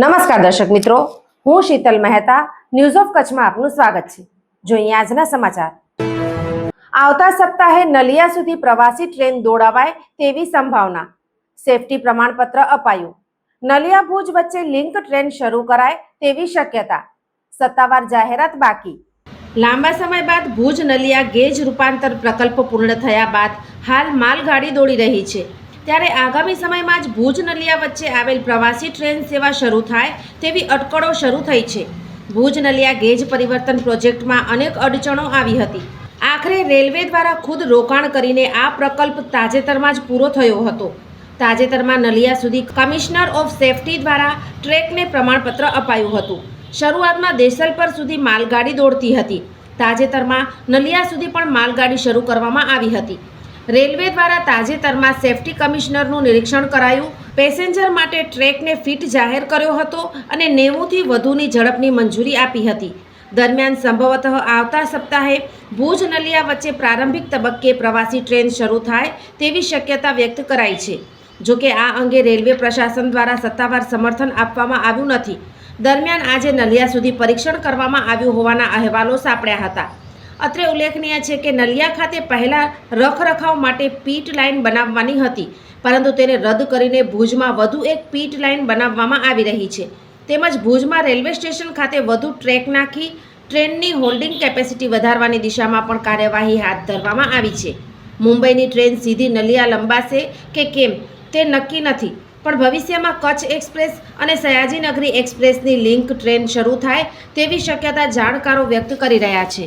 નમસ્કાર દર્શક મિત્રો, હું શીતલ મહેતા ન્યૂઝ ઓફ કચ્છમાં આપનું સ્વાગત છે. જોઈએ આજના સમાચાર. આવતા સપ્તાહે નલિયા સુધી પ્રવાસી ટ્રેન દોડાવાય તેવી સંભાવના. સેફટી પ્રમાણપત્ર અપાયું. નલિયા ભુજ વચ્ચે લિંક ટ્રેન શરૂ કરાય તેવી શક્યતા. સત્તાવાર જાહેરાત બાકી. લાંબા સમય બાદ ભુજ નલિયા ગેજ રૂપાંતર પ્રકલ્પ પૂર્ણ થયા બાદ હાલ માલગાડી દોડી રહી છે. ત્યારે આગામી સમયમાં જ ભુજ નલિયા વચ્ચે આવેલ પ્રવાસી ટ્રેન સેવા શરૂ થાય તેવી અટકળો શરૂ થઈ છે. ભુજ નલિયા ગેજ પરિવર્તન પ્રોજેક્ટમાં અનેક અડચણો આવી હતી. આખરે રેલવે દ્વારા ખુદ રોકાણ કરીને આ પ્રકલ્પ તાજેતરમાં જ પૂરો થયો હતો. તાજેતરમાં નલિયા સુધી કમિશનર ઓફ સેફટી દ્વારા ટ્રેકને પ્રમાણપત્ર અપાયું હતું. શરૂઆતમાં દેસલપર સુધી માલગાડી દોડતી હતી. તાજેતરમાં નલિયા સુધી પણ માલગાડી શરૂ કરવામાં આવી હતી. રેલવે દ્વારા તાજેતરમાં સેફટી કમિશનરનું નિરીક્ષણ કરાયું. પેસેન્જર માટે ટ્રેકને ફિટ જાહેર કર્યો હતો અને નેવુંથી વધુની ઝડપની મંજૂરી આપી હતી. દરમિયાન સંભવતઃ આવતા સપ્તાહે ભુજ નલિયા વચ્ચે પ્રારંભિક તબક્કે પ્રવાસી ટ્રેન શરૂ થાય તેવી શક્યતા વ્યક્ત કરાઈ છે. જોકે આ અંગે રેલવે પ્રશાસન દ્વારા સત્તાવાર સમર્થન આપવામાં આવ્યું નથી. દરમિયાન આજે નલિયા સુધી પરીક્ષણ કરવામાં આવ્યું હોવાના અહેવાલો સાંપડ્યા હતા. અત્રે ઉલ્લેખનીય છે કે નલિયા ખાતે પહેલા રખરખાવ માટે પીટ લાઇન બનાવવાની હતી, પરંતુ તેને રદ કરીને ભુજમાં વધુ એક પીટ લાઇન બનાવવામાં આવી રહી છે. તેમજ ભુજમાં રેલવે સ્ટેશન ખાતે વધુ ટ્રેક નાખી ટ્રેનની હોલ્ડિંગ કેપેસિટી વધારવાની દિશામાં પણ કાર્યવાહી હાથ ધરવામાં આવી છે. મુંબઈની ટ્રેન સીધી નલિયા લંબાશે કે કેમ તે નક્કી નથી, પણ ભવિષ્યમાં કચ્છ એક્સપ્રેસ અને સયાજીનગરી એક્સપ્રેસની લિંક ટ્રેન શરૂ થાય તેવી શક્યતા જાણકારો વ્યક્ત કરી રહ્યા છે.